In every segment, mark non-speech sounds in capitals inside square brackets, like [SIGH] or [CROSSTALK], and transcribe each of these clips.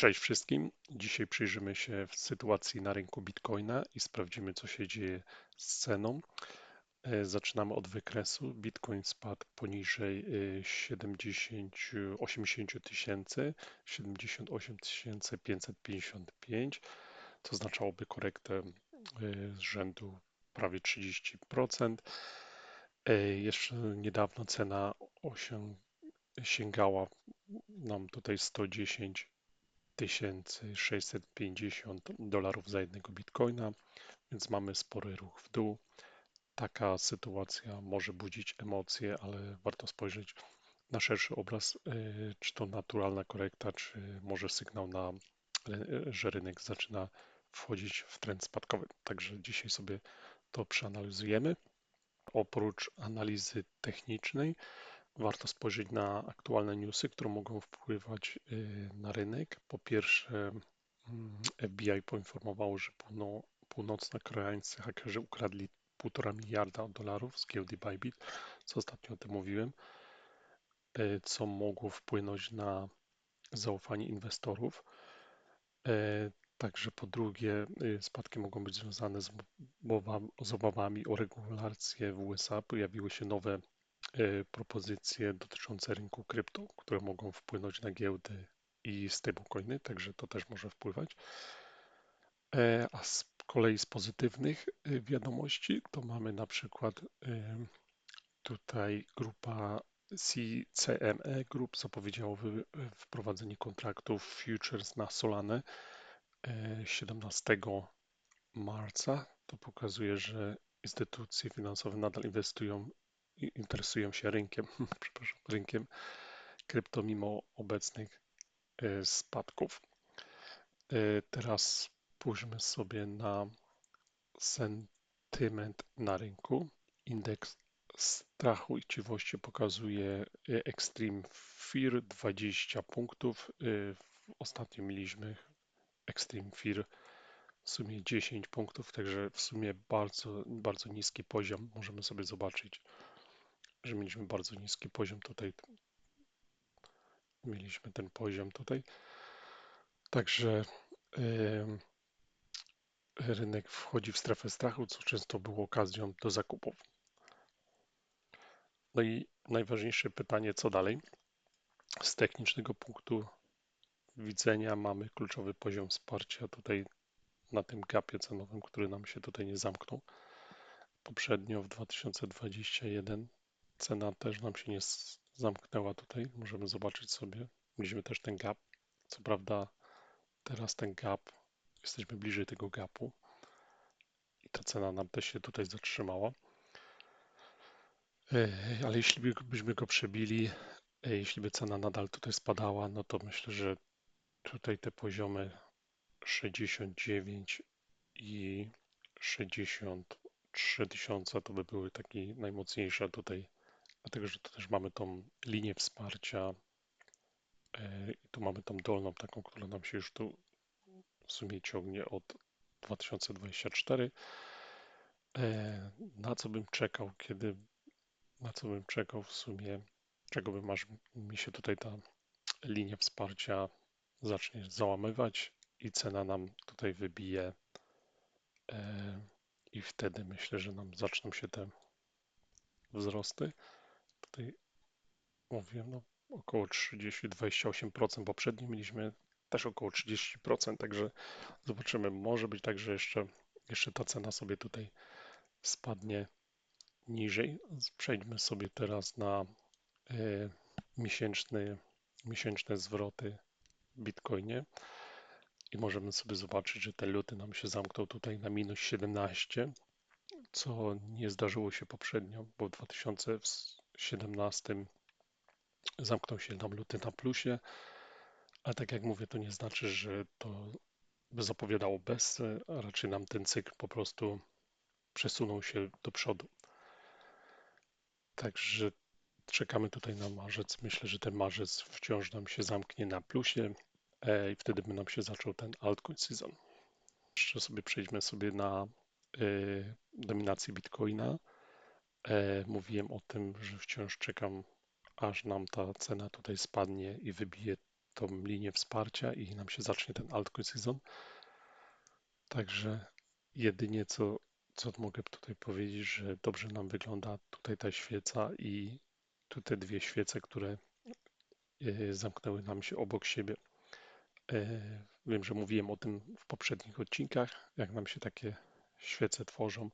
Cześć wszystkim. Dzisiaj przyjrzymy się sytuacji na rynku Bitcoina i sprawdzimy, co się dzieje z ceną. E, zaczynamy od wykresu. Bitcoin spadł poniżej 70, 80 tysięcy, 78 555, co oznaczałoby korektę e, z rzędu prawie 30%. E, jeszcze niedawno cena osiąg sięgała nam tutaj 110 650 dolarów za jednego bitcoina, więc mamy spory ruch w dół. Taka sytuacja może budzić emocje, ale warto spojrzeć na szerszy obraz, e, czy to naturalna korekta, czy może sygnał na, że rynek zaczyna wchodzić w trend spadkowy. Także dzisiaj sobie to przeanalizujemy. Oprócz analizy technicznej, warto spojrzeć na aktualne newsy, które mogą wpływać y, na rynek. Po pierwsze, mm, FBI poinformowało, że północno-koreańscy hakerzy ukradli 1,5 miliarda dolarów z giełdy Bybit, co ostatnio o tym mówiłem, y, co mogło wpłynąć na zaufanie inwestorów. Y, także po drugie, spadki mogą być związane z, z obawami o regulację w USA. Pojawiły się nowe propozycje dotyczące rynku krypto, które mogą wpłynąć na giełdy i stablecoiny, także to też może wpływać. E, a z kolei z pozytywnych e, wiadomości to mamy na przykład tutaj grupa CME Group zapowiedziało wprowadzenie kontraktów futures na Solanę 17 marca. To pokazuje, że instytucje finansowe nadal inwestują interesują się rynkiem, [LAUGHS] przepraszam, rynkiem krypto mimo obecnych e, spadków. E, teraz spójrzmy sobie na sentyment na rynku. Indeks strachu i chciwości pokazuje e, Extreme Fear 20 punktów. Ostatnio mieliśmy Extreme Fear w sumie 10 punktów, także w sumie bardzo, bardzo niski poziom. Możemy sobie zobaczyć że mieliśmy bardzo niski poziom tutaj. Mieliśmy ten poziom tutaj. Także rynek wchodzi w strefę strachu, co często było okazją do zakupów. No i najważniejsze pytanie, co dalej? Z technicznego punktu widzenia mamy kluczowy poziom wsparcia tutaj na tym gapie cenowym, który nam się tutaj nie zamknął. Poprzednio w 2021 Cena też nam się nie zamknęła tutaj. Możemy zobaczyć sobie. Mieliśmy też ten gap. Co prawda teraz ten gap, jesteśmy bliżej tego gapu i ta cena nam też się tutaj zatrzymała. Ale jeśli byśmy go przebili, jeśli by cena nadal tutaj spadała, no to myślę, że tutaj te poziomy 69 i 63 tysiące to by były takie najmocniejsze tutaj dlatego że tu też mamy tą linię wsparcia e, i tu mamy tą dolną taką, która nam się już tu w sumie ciągnie od 2024. E, na co bym czekał, kiedy, na co bym czekał w sumie, czego bym aż mi się tutaj ta linia wsparcia zacznie załamywać i cena nam tutaj wybije e, i wtedy myślę, że nam zaczną się te wzrosty tutaj mówiłem, no około 30-28%. Poprzednio mieliśmy też około 30%, także zobaczymy. Może być tak, że jeszcze, jeszcze ta cena sobie tutaj spadnie niżej. Przejdźmy sobie teraz na y, miesięczny, miesięczne zwroty w Bitcoinie i możemy sobie zobaczyć, że te luty nam się zamknął tutaj na minus 17, co nie zdarzyło się poprzednio, bo w 2000 17 zamknął się nam luty na plusie, ale tak jak mówię, to nie znaczy, że to by zapowiadało bez, a raczej nam ten cykl po prostu przesunął się do przodu. Także czekamy tutaj na marzec. Myślę, że ten marzec wciąż nam się zamknie na plusie e, i wtedy by nam się zaczął ten altcoin season. Jeszcze sobie przejdźmy sobie na y, dominację Bitcoina. E, mówiłem o tym, że wciąż czekam, aż nam ta cena tutaj spadnie i wybije tą linię wsparcia i nam się zacznie ten altcoin season. Także jedynie co, co mogę tutaj powiedzieć, że dobrze nam wygląda tutaj ta świeca i tu te dwie świece, które e, zamknęły nam się obok siebie. E, wiem, że mówiłem o tym w poprzednich odcinkach, jak nam się takie świece tworzą,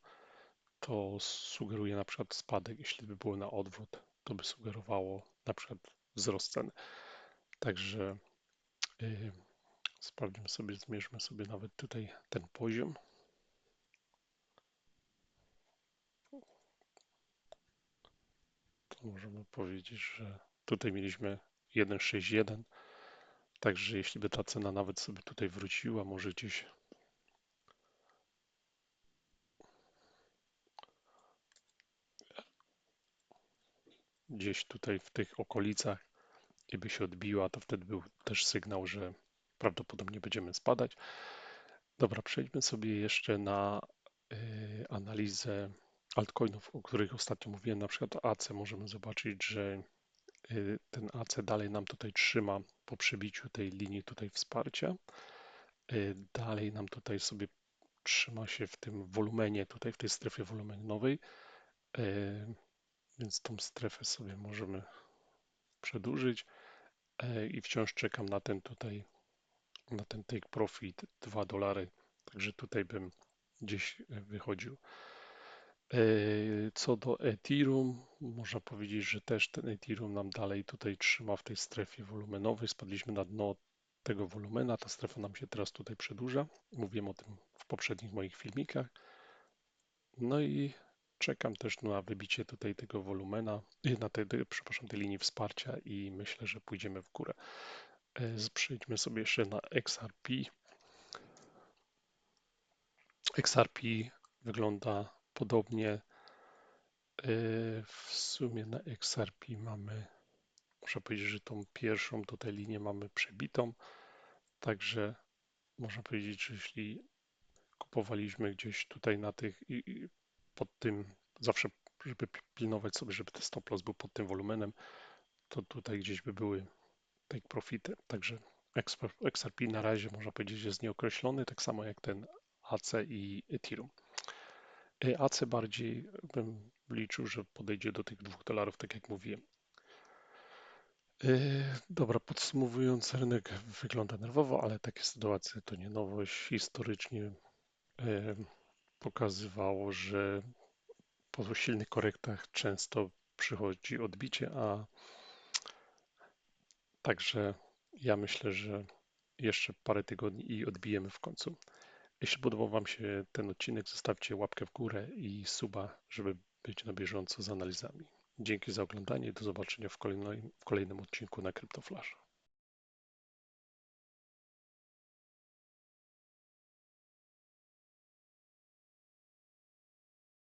to sugeruje na przykład spadek. Jeśli by było na odwrót, to by sugerowało na przykład wzrost ceny. Także yy, sprawdźmy sobie, zmierzmy sobie nawet tutaj ten poziom. To możemy powiedzieć, że tutaj mieliśmy 1,61. Także jeśli by ta cena nawet sobie tutaj wróciła, może gdzieś gdzieś tutaj w tych okolicach i by się odbiła, to wtedy był też sygnał, że prawdopodobnie będziemy spadać. Dobra, przejdźmy sobie jeszcze na y, analizę altcoinów, o których ostatnio mówiłem, na przykład AC. Możemy zobaczyć, że y, ten AC dalej nam tutaj trzyma po przebiciu tej linii tutaj wsparcia. Y, dalej nam tutaj sobie trzyma się w tym wolumenie, tutaj w tej strefie wolumenowej, więc tą strefę sobie możemy przedłużyć i wciąż czekam na ten tutaj, na ten take profit 2 dolary, także tutaj bym gdzieś wychodził. Co do Ethereum, można powiedzieć, że też ten Ethereum nam dalej tutaj trzyma w tej strefie wolumenowej. Spadliśmy na dno tego wolumena, ta strefa nam się teraz tutaj przedłuża. Mówiłem o tym w poprzednich moich filmikach. No i czekam też na wybicie tutaj tego wolumena, na tej, przepraszam, tej linii wsparcia i myślę, że pójdziemy w górę. E, przejdźmy sobie jeszcze na XRP. XRP wygląda podobnie. E, w sumie na XRP mamy, muszę powiedzieć, że tą pierwszą tutaj linię mamy przebitą. Także można powiedzieć, że jeśli kupowaliśmy gdzieś tutaj na tych pod tym, zawsze żeby pilnować sobie, żeby ten stop loss był pod tym wolumenem, to tutaj gdzieś by były take profity. Także XRP na razie można powiedzieć jest nieokreślony, tak samo jak ten AC i Ethereum. E, AC bardziej bym liczył, że podejdzie do tych dwóch dolarów, tak jak mówiłem. E, dobra, podsumowując, rynek wygląda nerwowo, ale takie sytuacje to nie nowość. Historycznie pokazywało, że po silnych korektach często przychodzi odbicie, a także ja myślę, że jeszcze parę tygodni i odbijemy w końcu. Jeśli podobał Wam się ten odcinek, zostawcie łapkę w górę i suba, żeby być na bieżąco z analizami. Dzięki za oglądanie i do zobaczenia w kolejnym, w kolejnym odcinku na CryptoFlash.